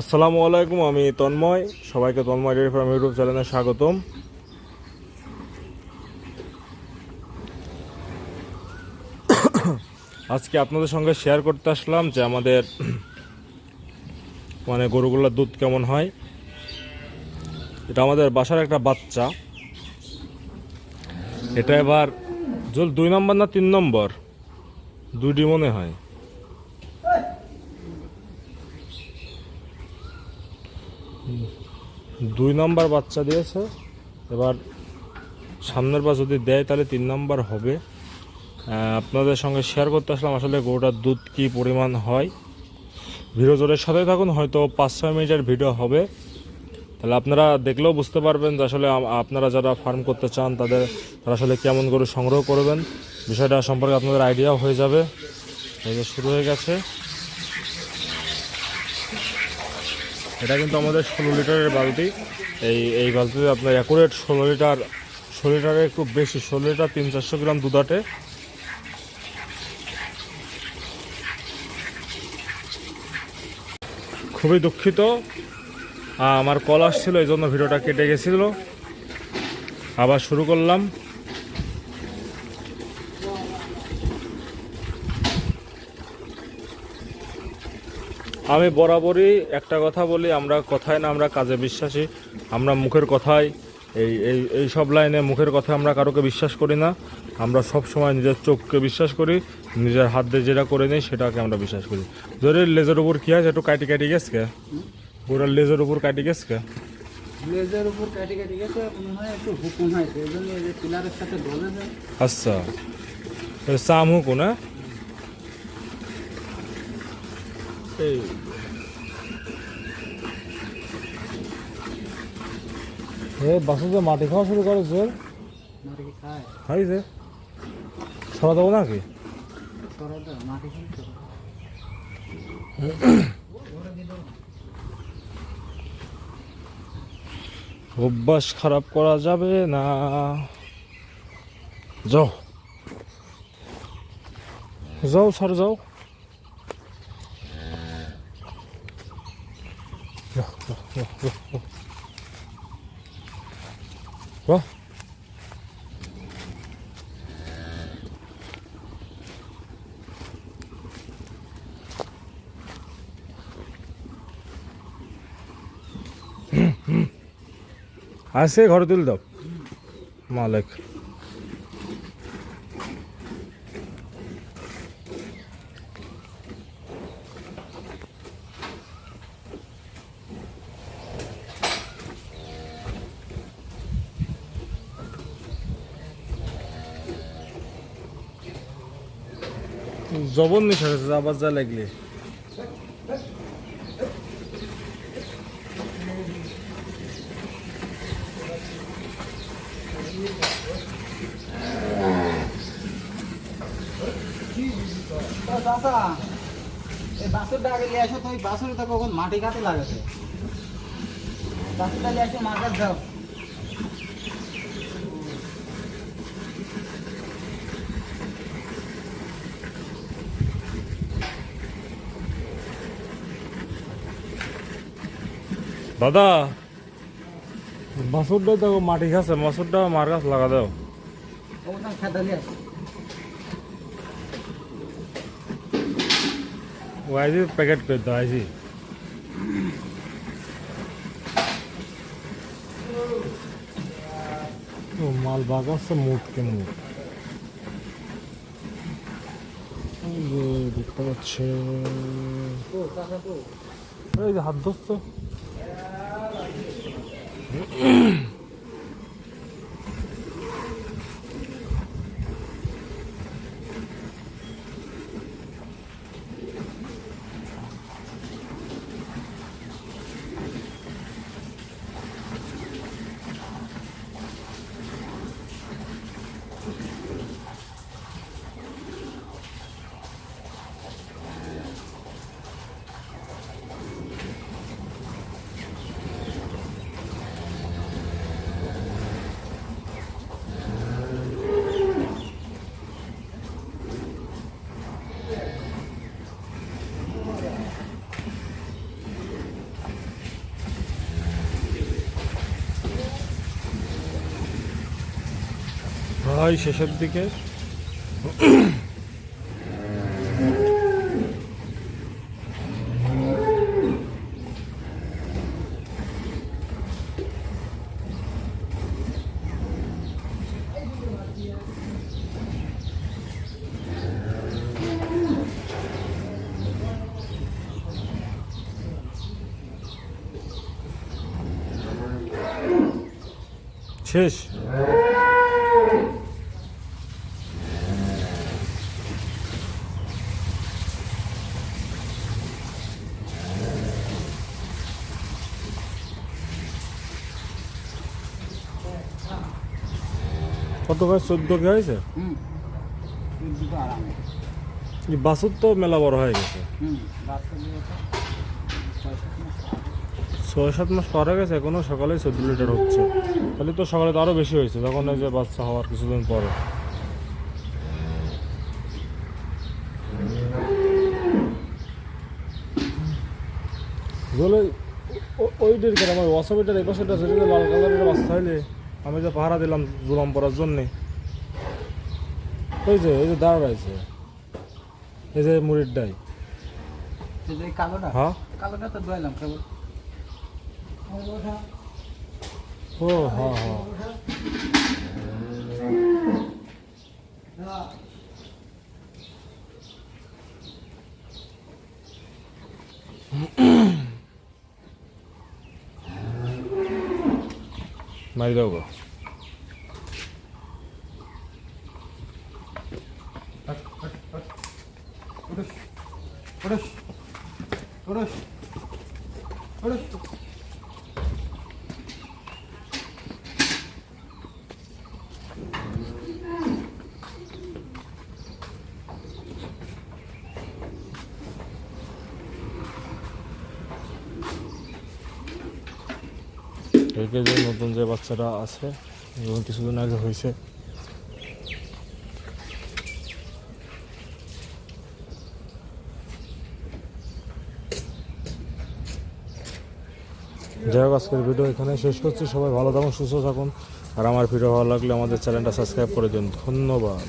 আসসালামু আলাইকুম, আমি তন্ময়। সবাইকে তন্ময় ডেয়ারি ফার্ম ইউটিউব চ্যানেলে স্বাগতম। আজকে আপনাদের সঙ্গে শেয়ার করতে আসলাম যে আমাদের মানে গরুগুলোর দুধ কেমন হয়। এটা আমাদের বাসার একটা বাচ্চা। এটা এবার, জল দুই নম্বর না তিন নম্বর? দুইটি মনে হয়। দুই নম্বর বাচ্চা দিয়েছে। এবার সামনের বার যদি দেয়, তাহলে তিন নম্বর হবে। আপনাদের সঙ্গে শেয়ার করতে আসলাম, আসলে গরুটার দুধ কি পরিমাণ হয়। ভিডিও জোরের সাথে থাকুন, হয়তো পাঁচ ছয় মিনিটের ভিডিও হবে। তাহলে আপনারা দেখলেও বুঝতে পারবেন যে আসলে আপনারা যারা ফার্ম করতে চান, তাদের তারা আসলে কেমন গরু সংগ্রহ করবেন। বিষয়টা সম্পর্কে আপনাদের আইডিয়াও হয়ে যাবে। শুরু হয়ে গেছে। এটা কিন্তু আমাদের ষোলো লিটারের বালতি। এই এই বালতিতে আপনার অ্যাকুরেট ষোলো লিটার, ষোলো লিটারের একটু বেশি, ষোলো লিটার তিন চারশো গ্রাম দুধ আটে খুবই দুঃখিত। আমার কল আসছিল, এই জন্য ভিডিওটা কেটে গেছিল। আবার শুরু করলাম। আমি বরাবরই একটা কথা বলি আমরা কথায় না আমরা কাজে বিশ্বাসী। আমরা মুখের কথায় এই এই এই সব লাইনে মুখের কথা আমরা কারোকে বিশ্বাস করি না। আমরা সব সময় নিজের চোখকে বিশ্বাস করি নিজের হাত দিয়ে যেটা করে নিই সেটাকে আমরা বিশ্বাস করি। যদি লেজের উপর কী আছে? একটু কাটি কাটি গেছে গোড়ার লেজের উপর কাটি গেছে লেজের উপর কাটি কাটি গেছে মনে হয় একটু হুকুম হয়েছে এই জন্য এই যে পিলারের সাথে ধরে যায়। আচ্ছা। সাম হুকু না এই এ বাসু যে মাটি খাওয়া শুরু করে জোর? মাটি খাই যে সরা দেবো নাকি? সরা অভ্যাস খারাপ করা যাবে না। যাও। যাও স্যার যাও। যাও, যাও, যাও, যাও, যাও। যাও। আসে ঘরে তুলে দাও মালিক জবন নিশা আবার যা লাগলে। দাদা এই নিয়ে আসো কখন মাটি কাটে লাগাতে। বাসুরটা নিয়ে আসো যাও। দাদা মাসুরটা দেখো মাটি খাচ্ছে মাসুরটা মার গাছ লাগা দাও। ওখানে খেতে নিয়ে আসো ও আইজি প্যাকেট করে দাও, আইজি। ও, মাল বাগাচ্ছে মুখকে মুখ এই যে, দেখতে পাচ্ছে। তো চাষা তো এই যে, হাত ধরছে। mm হয় শেষের দিকে শেষ কত গাছ চোদ্দ কে হয়েছে বাছুর তো মেলা বড় হয়ে গেছে। ছয় সাত মাস পার হয়ে গেছে এখনও সকালে চোদ্দ লিটার হচ্ছে। তাহলে তো সকালে তো আরও বেশি হয়েছে যখন এই যে বাচ্চা হওয়ার কিছুদিন পরে। বলে ওইটার কেন আমার ওয়াসাবিটার এই পাশেটা সেটা লাল কালারের বাচ্চা হইলে আমি যে পাহারা দিলাম জুলাম পরার জন্যে। ওই যে এই যে দাঁড়া রয়েছে। এই যে মুড়ির ডাই। হ্যাঁ? ও হ্যাঁ হ্যাঁ। મારી દઉં ગો પડોશ પડોશ પડોશ પડોશ একে যে নতুন যে বাচ্চাটা আছে, এবং কিছুদিন আগে হয়েছে। যাই হোক, আজকের ভিডিও এখানে শেষ করছি। সবাই ভালো থাকুন, সুস্থ থাকুন। আর আমার ভিডিও ভালো লাগলে আমাদের চ্যানেলটা সাবস্ক্রাইব করে দিন। ধন্যবাদ।